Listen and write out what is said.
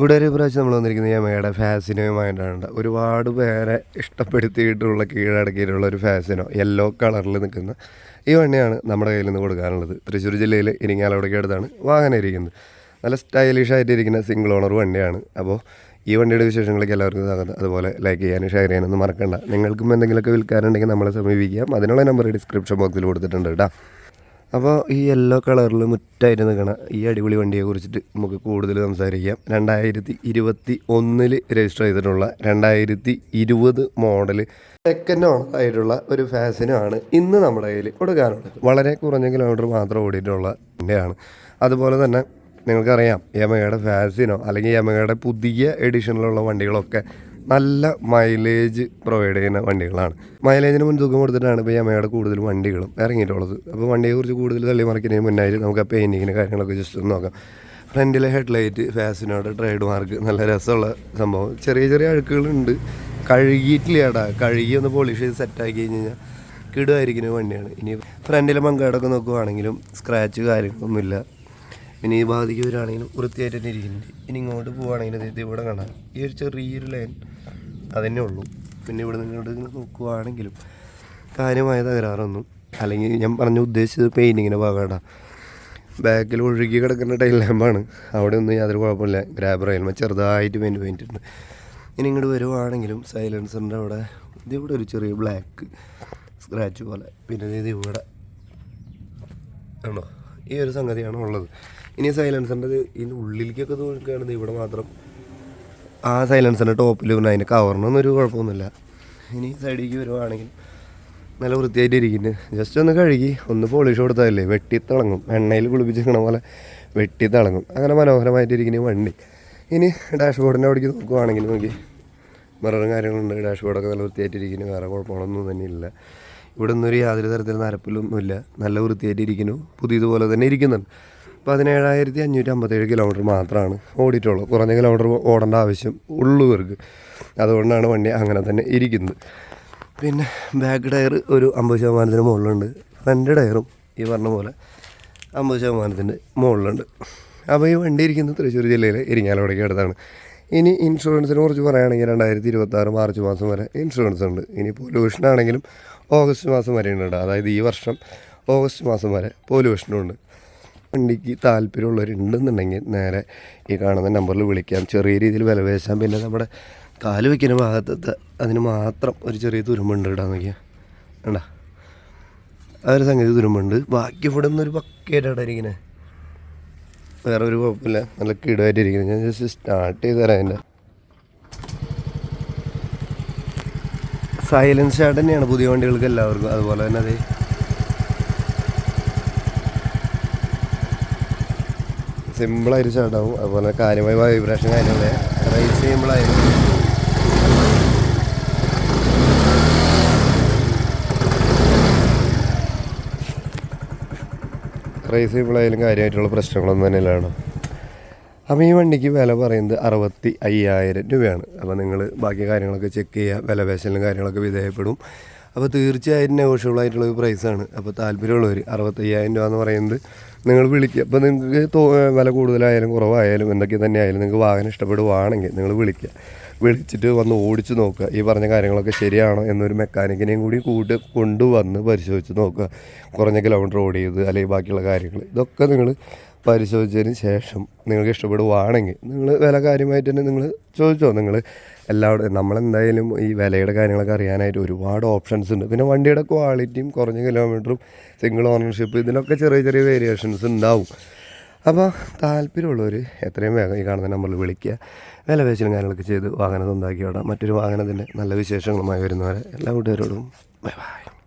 ഇവിടെ ഒരു പ്രാവശ്യം നമ്മൾ വന്നിരിക്കുന്നത് യമയുടെ ഫാസിനോയുമായിട്ടാണ്. ഒരുപാട് പേരെ ഇഷ്ടപ്പെടുത്തിയിട്ടുള്ള കീഴടക്കിയിട്ടുള്ള ഒരു ഫാസിനോ യെല്ലോ കളറിൽ നിൽക്കുന്ന ഈ വണ്ടിയാണ് നമ്മുടെ കയ്യിൽ നിന്ന് കൊടുക്കാനുള്ളത്. തൃശ്ശൂർ ജില്ലയിൽ ഇനിങ്ങാലോടൊക്കെ അടുത്താണ് വാഹനം ഇരിക്കുന്നത് നല്ല സ്റ്റൈലിഷ് ആയിട്ടിരിക്കുന്ന സിംഗിൾ ഓണർ വണ്ടിയാണ്. അപ്പോൾ ഈ വണ്ടിയുടെ വിശേഷങ്ങളൊക്കെ എല്ലാവർക്കും സ്വാഗതം. അതുപോലെ ലൈക്ക് ചെയ്യാനും ഷെയർ ചെയ്യാനൊന്നും മറക്കണ്ട. നിങ്ങൾക്കും എന്തെങ്കിലുമൊക്കെ വിൽക്കാനുണ്ടെങ്കിൽ നമ്മളെ സമീപിക്കാം. അതിനുള്ള നമ്പർ ഡിസ്ക്രിപ്ഷൻ ബോക്സിൽ കൊടുത്തിട്ടുണ്ട് കേട്ടോ. അപ്പോൾ ഈ യെല്ലോ കളറിൽ മുറ്റായിട്ട് നിൽക്കണ ഈ അടിപൊളി വണ്ടിയെ കുറിച്ചിട്ട് നമുക്ക് കൂടുതൽ സംസാരിക്കാം. രണ്ടായിരത്തി ഇരുപത്തി ഒന്നിൽ രജിസ്റ്റർ ചെയ്തിട്ടുള്ള രണ്ടായിരത്തി ഇരുപത് മോഡൽ സെക്കൻഡ് ആയിട്ടുള്ള ഒരു ഫാസിനാണ് ഇന്ന് നമ്മുടെ കയ്യിൽ കൊടുക്കാനുള്ളത്. വളരെ കുറഞ്ഞ കിലോമീറ്റർ മാത്രം ഓടിയിട്ടുള്ള വണ്ടിയാണ്. അതുപോലെ തന്നെ നിങ്ങൾക്കറിയാം യമയുടെ ഫാസിനോ അല്ലെങ്കിൽ യമയുടെ പുതിയ എഡിഷനിലുള്ള വണ്ടികളൊക്കെ നല്ല മൈലേജ് പ്രൊവൈഡ് ചെയ്യുന്ന വണ്ടികളാണ്. മൈലേജിന് മുൻതൂക്കം കൊടുത്തിട്ടാണ് ഇപ്പോൾ യമയുടെ കൂടുതൽ വണ്ടികളും ഇറങ്ങിയിട്ടുള്ളത്. അപ്പോൾ വണ്ടിയെക്കുറിച്ച് കൂടുതൽ തള്ളി മറിക്കുന്നതിന് മുന്നായിട്ട് നമുക്ക് ആ പെയിന്റിങ്ങിന് കാര്യങ്ങളൊക്കെ ജസ്റ്റ് ഒന്ന് നോക്കാം. ഫ്രണ്ടിലെ ഹെഡ്ലൈറ്റ് ഫാസിനോട് ട്രേഡ് മാർക്ക് നല്ല രസമുള്ള സംഭവം. ചെറിയ ചെറിയ അഴുക്കുകളുണ്ട്. കഴുകിയിട്ടില്ല ഏടാ കഴുകി ഒന്ന് പോളിഷ് ചെയ്ത് സെറ്റാക്കി കഴിഞ്ഞ് കഴിഞ്ഞാൽ കിടുമായിരിക്കുന്ന വണ്ടിയാണ്. ഇനി ഫ്രണ്ടിലെ മങ്കാടൊക്കെ നോക്കുവാണെങ്കിലും സ്ക്രാച്ച് കാര്യങ്ങളൊന്നുമില്ല. പിന്നെ ഈ ഭാഗത്തേക്ക് വരികയാണെങ്കിലും വൃത്തിയായിട്ട് തന്നെ ഇരിക്കുന്നുണ്ട്. ഇനി ഇങ്ങോട്ട് പോവുകയാണെങ്കിലും ഇവിടെ കാണാം. ഈ ഒരു ചെറിയൊരു ലൈൻ അതന്നെ ഉള്ളൂ. പിന്നെ ഇവിടെ നിങ്ങളുടെ നോക്കുവാണെങ്കിലും കാര്യമായ തകരാറൊന്നും അല്ലെങ്കിൽ ഞാൻ പറഞ്ഞ ഉദ്ദേശിച്ചത് പെയിന്റിങ്ങിന്റെ ഭാഗമാണ് ബാക്കിൽ ഒഴുകി കിടക്കുന്ന ടൈൽ ലാമ്പാണ് അവിടെ ഒന്നും യാതൊരു കുഴപ്പമില്ല. ഗ്രാബ് റെയിൽമ ചെറുതായിട്ട് പെയിന്റ് പെയിന്റിട്ടുണ്ട് ഇനി ഇങ്ങോട്ട് വരുവാണെങ്കിലും സൈലൻസറിന്റെ അവിടെ ഇതിവിടെ ഒരു ചെറിയ ബ്ലാക്ക് സ്ക്രാച്ച് പോലെ. പിന്നെ ഇത് ഇവിടെ. ആണോ? ഈ ഒരു സംഗതിയാണ് ഉള്ളത്. ഇനി സൈലൻസറിന്റെ ഇതിന്റെ ഉള്ളിലേക്കൊക്കെ നോക്കുകയാണെങ്കിൽ ഇവിടെ മാത്രം ആ സൈലൻസറിന്റെ ടോപ്പിൽ പിന്നെ അതിന്റെ കവറിനൊന്നും ഒരു കുഴപ്പമൊന്നുമില്ല. ഇനി സൈഡിലേക്ക് വരുവാണെങ്കിൽ നല്ല വൃത്തിയായിട്ട് ഇരിക്കുന്നു ജസ്റ്റ് ഒന്ന് കഴുകി ഒന്ന് പോളിഷ് കൊടുത്താലേ വെട്ടിത്തിളങ്ങും എണ്ണയിൽ കുളിപ്പിച്ചിരിക്കണ പോലെ വെട്ടിത്തിളങ്ങും അങ്ങനെ മനോഹരമായിട്ട് ഇരിക്കുന്ന വണ്ടി. ഇനി ഡാഷ്ബോർഡിന്റെ അവിടേക്ക് നോക്കുവാണെങ്കിൽ നോക്കി. മിററും കാര്യങ്ങളുണ്ട്. ഡാഷ്ബോർഡൊക്കെ നല്ല വൃത്തിയായിട്ടിരിക്കുന്നു വേറെ കുഴപ്പങ്ങളൊന്നും തന്നെ ഇല്ല. ഇവിടെ നിന്നൊരു യാതൊരു തരത്തിലുള്ള നരപ്പിലൊന്നുമില്ല. നല്ല വൃത്തിയായിട്ടിരിക്കുന്നു പുതിയതുപോലെ തന്നെ ഇരിക്കുന്നുണ്ട്. പതിനേഴായിരത്തി അഞ്ഞൂറ്റി അമ്പത്തേഴ് കിലോമീറ്റർ മാത്രമാണ് ഓടിയിട്ടുള്ളൂ. കുറഞ്ഞ കിലോമീറ്റർ ഓടേണ്ട ആവശ്യം ഉള്ളവർക്ക് അതുകൊണ്ടാണ് വണ്ടി അങ്ങനെ തന്നെ ഇരിക്കുന്നത്. പിന്നെ ബാക്ക് ടയർ ഒരു അമ്പത് ശതമാനത്തിന് മുകളിലുണ്ട്. ഫ്രണ്ട് ടയറും ഈ പറഞ്ഞ പോലെ അമ്പത് ശതമാനത്തിന്റെ മുകളിലുണ്ട്. അപ്പോൾ ഈ വണ്ടി ഇരിക്കുന്നത് തൃശ്ശൂർ ജില്ലയിലെ ഇരിങ്ങാലക്കുടയ്ക്ക് അടുത്താണ്. ഇനി ഇൻഷുറൻസിനെ കുറിച്ച് പറയുകയാണെങ്കിൽ രണ്ടായിരത്തി ഇരുപത്താറ് മാർച്ച് മാസം വരെ ഇൻഷുറൻസ് ഉണ്ട്. ഇനി പൊല്യൂഷൻ ആണെങ്കിലും ഓഗസ്റ്റ് മാസം വരെ ഉണ്ട് അതായത് ഈ വർഷം ഓഗസ്റ്റ് മാസം വരെ പൊല്യൂഷനും ഉണ്ട്. വണ്ടിക്ക് താല്പര്യമുള്ളവരുണ്ടെന്നുണ്ടെങ്കിൽ നേരെ ഈ കാണുന്ന നമ്പറിൽ വിളിക്കാം. ചെറിയ രീതിയിൽ വില പിന്നെ നമ്മുടെ കാൽ വയ്ക്കുന്ന ഭാഗത്ത് അതിന് മാത്രം ഒരു ചെറിയ തുരുമ്പുണ്ട് ഇടാൻ നോക്കിയാൽ വേണ്ട ഒരു സംഗതി തുരുമ്പുണ്ട്. ബാക്കി ഇവിടെ നിന്നൊരു പക്കയായിട്ടാണ് വേറെ ഒരു കുഴപ്പമില്ല. നല്ല കിടുമായിട്ട് ഇരിക്കുന്നത് ഞാൻ ജസ്റ്റ് സ്റ്റാർട്ട് ചെയ്ത് തരാം സൈലൻസ് സ്റ്റാർട്ട് തന്നെയാണ് പുതിയ വണ്ടികൾക്ക് എല്ലാവർക്കും. അതുപോലെ തന്നെ അതെ സിമ്പിളായിട്ട് സ്റ്റാർട്ടാവും അതുപോലെ കാര്യമായ വൈബ്രേഷൻ കാര്യങ്ങളെ റൈസ് സിമ്പിളായിരുന്നു റൈസ് ചെയ്യുമ്പോഴായാലും കാര്യമായിട്ടുള്ള പ്രശ്നങ്ങളൊന്നും തന്നെ ഇല്ലാണോ അപ്പോൾ ഈ വണ്ടിക്ക് വില പറയുന്നത് അറുപത്തി അയ്യായിരം രൂപയാണ്. അപ്പോൾ നിങ്ങൾ ബാക്കി കാര്യങ്ങളൊക്കെ ചെക്ക് ചെയ്യുക. വില പേശലും കാര്യങ്ങളൊക്കെ വിധേയപ്പെടും. അപ്പോൾ തീർച്ചയായും നെഗോഷ്യബിൾ ആയിട്ടുള്ള ഒരു പ്രൈസാണ് അപ്പോൾ താല്പര്യമുള്ളവർ അറുപത്തയ്യായിരം രൂപ എന്ന് പറയുന്നത് നിങ്ങൾ വിളിക്കുക. അപ്പോൾ നിങ്ങൾക്ക് വില കൂടുതലായാലും കുറവായാലും എന്തൊക്കെ തന്നെ ആയാലും നിങ്ങൾക്ക് വാഹനം ഇഷ്ടപ്പെടുവാണെങ്കിൽ നിങ്ങൾ വിളിക്കുക. വിളിച്ചിട്ട് വന്ന് ഓടിച്ച് നോക്കുക. ഈ പറഞ്ഞ കാര്യങ്ങളൊക്കെ ശരിയാണോ എന്നൊരു മെക്കാനിക്കിനെയും കൂടി കൂട്ട് കൊണ്ടുവന്ന് പരിശോധിച്ച് നോക്കുക. കുറഞ്ഞ കിലോമീറ്റർ ഓടിയത് അല്ലെങ്കിൽ ബാക്കിയുള്ള കാര്യങ്ങൾ. ഇതൊക്കെ നിങ്ങൾ പരിശോധിച്ചതിന് ശേഷം നിങ്ങൾക്ക് ഇഷ്ടപ്പെടുവാണെങ്കിൽ നിങ്ങൾ വില കാര്യമായിട്ട് തന്നെ നിങ്ങൾ ചോദിച്ചോ. നിങ്ങൾ എല്ലാവരും നമ്മളെന്തായാലും ഈ വിലയുടെ കാര്യങ്ങളൊക്കെ അറിയാനായിട്ട് ഒരുപാട് ഓപ്ഷൻസ് ഉണ്ട്. പിന്നെ വണ്ടിയുടെ ക്വാളിറ്റിയും കുറഞ്ഞ കിലോമീറ്ററും സിംഗിൾ ഓണർഷിപ്പ് ഇതിനൊക്കെ ചെറിയ ചെറിയ വേരിയേഷൻസ് ഉണ്ടാവും. അപ്പോൾ താല്പര്യമുള്ളവർ എത്രയും വേഗം ഈ കാണുന്ന നമ്പറിൽ വിളിക്കുക. വില പേശലും കാര്യങ്ങളൊക്കെ ചെയ്ത് വാഹനം സ്വന്തമാക്കി വിടാം മറ്റൊരു വാഹനത്തിന്റെ നല്ല വിശേഷങ്ങളുമായി വരുന്നവരെ എല്ലാ കൂട്ടുകാരോടും ബൈ ബൈ.